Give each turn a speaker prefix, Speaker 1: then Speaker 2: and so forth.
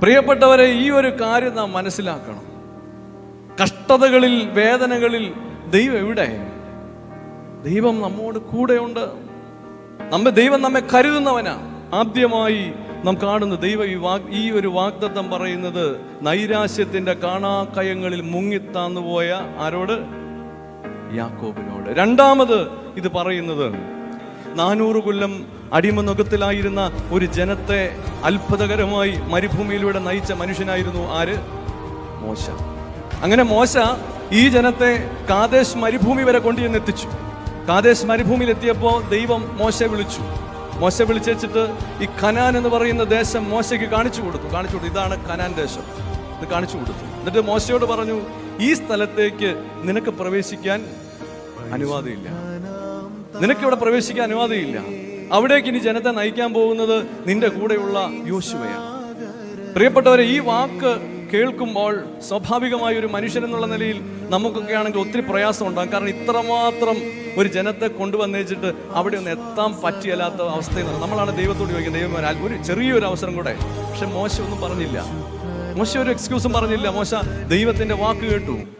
Speaker 1: പ്രിയപ്പെട്ടവരെ ഈ ഒരു കാര്യം നാം മനസ്സിലാക്കണം. കഷ്ടതകളിൽ വേദനകളിൽ ദൈവം എവിടെ? ദൈവം നമ്മോട് കൂടെയുണ്ട്. നമ്മെ ദൈവം നമ്മെ കരുതുന്നവനാ. ആദ്യമായി നാം കാണുന്ന ദൈവം ഈ വാഗ് ഈ ഒരു വാഗ്ദത്തം പറയുന്നത് നൈരാശ്യത്തിന്റെ കാണാക്കയങ്ങളിൽ മുങ്ങിത്താന്നുപോയ ആരോട്? യാക്കോബിനോട്. രണ്ടാമത് ഇത് പറയുന്നത് നാനൂറ് കൊല്ലം അടിമനുഖത്തിലായിരുന്ന ഒരു ജനത്തെ അത്ഭുതകരമായി മരുഭൂമിയിലൂടെ നയിച്ച മനുഷ്യനായിരുന്നു ആര്? മോശ. അങ്ങനെ മോശ ഈ ജനത്തെ കാതേശ് മരുഭൂമി വരെ കൊണ്ടുചെന്ന് എത്തിച്ചു കാതേശ് മരുഭൂമിയിൽ എത്തിയപ്പോൾ ദൈവം മോശ വിളിച്ചു. മോശ വിളിച്ചേച്ചിട്ട് ഈ കനാൻ എന്ന് പറയുന്ന ദേശം മോശയ്ക്ക് കാണിച്ചു കൊടുത്തു. കാണിച്ചു കൊടുത്തു. ഇതാണ് കനാൻ ദേശം. ഇത് കാണിച്ചു കൊടുത്തു. എന്നിട്ട് മോശയോട് പറഞ്ഞു ഈ സ്ഥലത്തേക്ക് നിനക്ക് പ്രവേശിക്കാൻ അനുവാദമില്ല. നിനക്ക് ഇവിടെ പ്രവേശിക്കാൻ അനുവാദമില്ല. അവിടേക്ക് ഇനി ജനത്തെ നയിക്കാൻ പോകുന്നത് നിന്റെ കൂടെയുള്ള യോശുവയാണ്. പ്രിയപ്പെട്ടവരെ ഈ വാക്ക് കേൾക്കുമ്പോൾ സ്വാഭാവികമായ ഒരു മനുഷ്യൻ എന്നുള്ള നിലയിൽ നമുക്കൊക്കെ ആണെങ്കിൽ ഒത്തിരി പ്രയാസം ഉണ്ടാകും. കാരണം ഇത്രമാത്രം ഒരു ജനത്തെ കൊണ്ടുവന്നേച്ചിട്ട് അവിടെ ഒന്ന് എത്താൻ പറ്റിയല്ലാത്ത അവസ്ഥയിൽ നമ്മളാണ് ദൈവത്തോട് ചോദിക്കുന്നത് ദൈവം ഒരു ചെറിയൊരു അവസരം കൂടെ. പക്ഷെ മോശം ഒന്നും പറഞ്ഞില്ല. മോശം ഒരു എക്സ്ക്യൂസും പറഞ്ഞില്ല. മോശ ദൈവത്തിന്റെ വാക്ക് കേട്ടു.